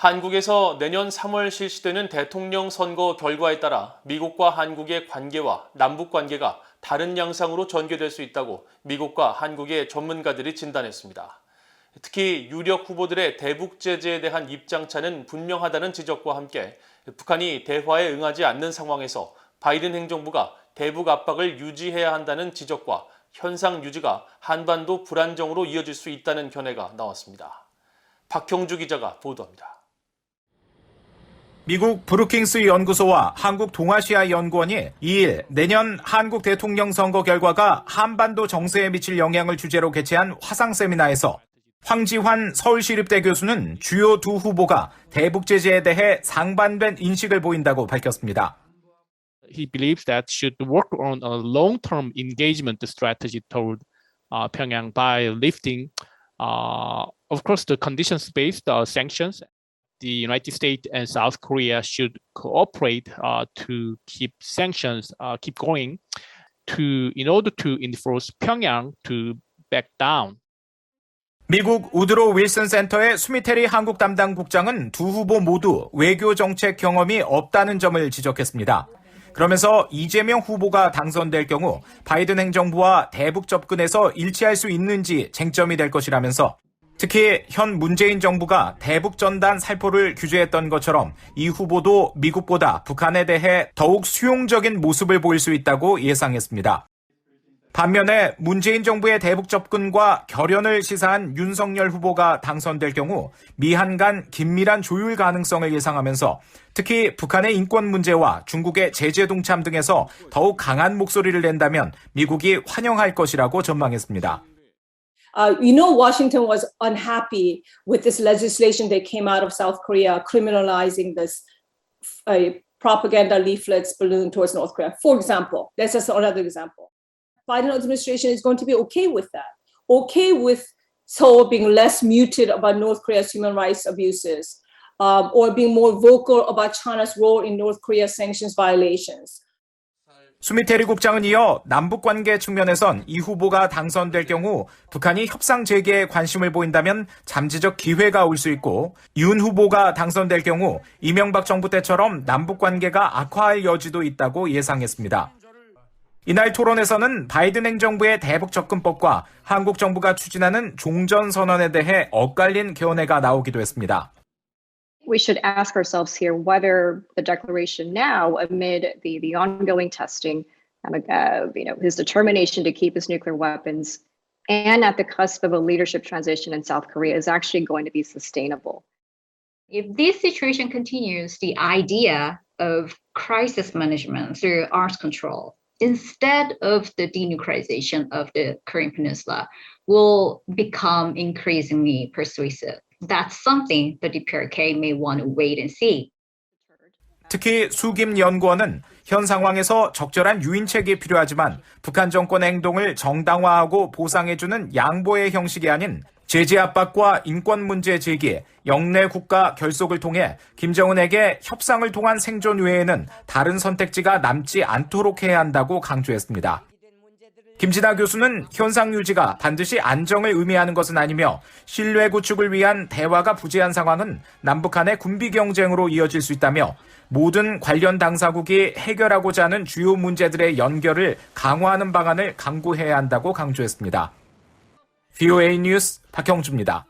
한국에서 내년 3월 실시되는 대통령 선거 결과에 따라 미국과 한국의 관계와 남북 관계가 다른 양상으로 전개될 수 있다고 미국과 한국의 전문가들이 진단했습니다. 특히 유력 후보들의 대북 제재에 대한 입장차는 분명하다는 지적과 함께 북한이 대화에 응하지 않는 상황에서 바이든 행정부가 대북 압박을 유지해야 한다는 지적과 현상 유지가 한반도 불안정으로 이어질 수 있다는 견해가 나왔습니다. 박형주 기자가 보도합니다. 미국 브루킹스 연구소와 한국 동아시아 연구원이 2일 내년 한국 대통령 선거 결과가 한반도 정세에 미칠 영향을 주제로 개최한 화상 세미나에서 황지환 서울시립대 교수는 주요 두 후보가 대북 제재에 대해 상반된 인식을 보인다고 밝혔습니다. he believes that should work on a long-term engagement strategy toward uh, Pyongyang by lifting, uh, of course, the conditions-based uh, sanctions. The United States and South Korea should cooperate uh, to keep sanctions uh, keep going, to in order to enforce Pyongyang to back down. 미국 우드로 윌슨 센터의 수미테리 한국 담당 국장은 두 후보 모두 외교 정책 경험이 없다는 점을 지적했습니다. 그러면서 이재명 후보가 당선될 경우 바이든 행정부와 대북 접근에서 일치할 수 있는지 쟁점이 될 것이라면서 특히 현 문재인 정부가 대북 전단 살포를 규제했던 것처럼 이 후보도 미국보다 북한에 대해 더욱 수용적인 모습을 보일 수 있다고 예상했습니다. 반면에 문재인 정부의 대북 접근과 결연을 시사한 윤석열 후보가 당선될 경우 미한 간 긴밀한 조율 가능성을 예상하면서 특히 북한의 인권 문제와 중국의 제재 동참 등에서 더욱 강한 목소리를 낸다면 미국이 환영할 것이라고 전망했습니다. Uh, you know, Washington was unhappy with this legislation that came out of South Korea criminalizing this uh, propaganda leaflets balloon towards North Korea. For example, that's just another example. Biden administration is going to be okay with that, okay with Seoul being less muted about North Korea's human rights abuses, um, or being more vocal about China's role in North Korea's sanctions violations. 수미테리 국장은 이어 남북 관계 측면에선 이 후보가 당선될 경우 북한이 협상 재개에 관심을 보인다면 잠재적 기회가 올 수 있고 윤 후보가 당선될 경우 이명박 정부 때처럼 남북 관계가 악화할 여지도 있다고 예상했습니다. 이날 토론에서는 바이든 행정부의 대북 접근법과 한국 정부가 추진하는 종전 선언에 대해 엇갈린 견해가 나오기도 했습니다. We should ask ourselves here whether the declaration now, amid the, the ongoing testing, um, uh, you know, his determination to keep his nuclear weapons, and at the cusp of a leadership transition in South Korea, is actually going to be sustainable. If this situation continues, the idea of crisis management through arms control instead of the denuclearization of the Korean Peninsula will become increasingly persuasive. That's something the DPRK may want to wait and see. 특히 수김 연구원은 현 상황에서 적절한 유인책이 필요하지만 북한 정권의 행동을 정당화하고 보상해주는 양보의 형식이 아닌 제재 압박과 인권 문제 제기, 영내 국가 결속을 통해 김정은에게 협상을 통한 생존 외에는 다른 선택지가 남지 않도록 해야 한다고 강조했습니다. 김진아 교수는 현상 유지가 반드시 안정을 의미하는 것은 아니며 신뢰 구축을 위한 대화가 부재한 상황은 남북한의 군비 경쟁으로 이어질 수 있다며 모든 관련 당사국이 해결하고자 하는 주요 문제들의 연결을 강화하는 방안을 강구해야 한다고 강조했습니다. VOA 뉴스 박형주입니다.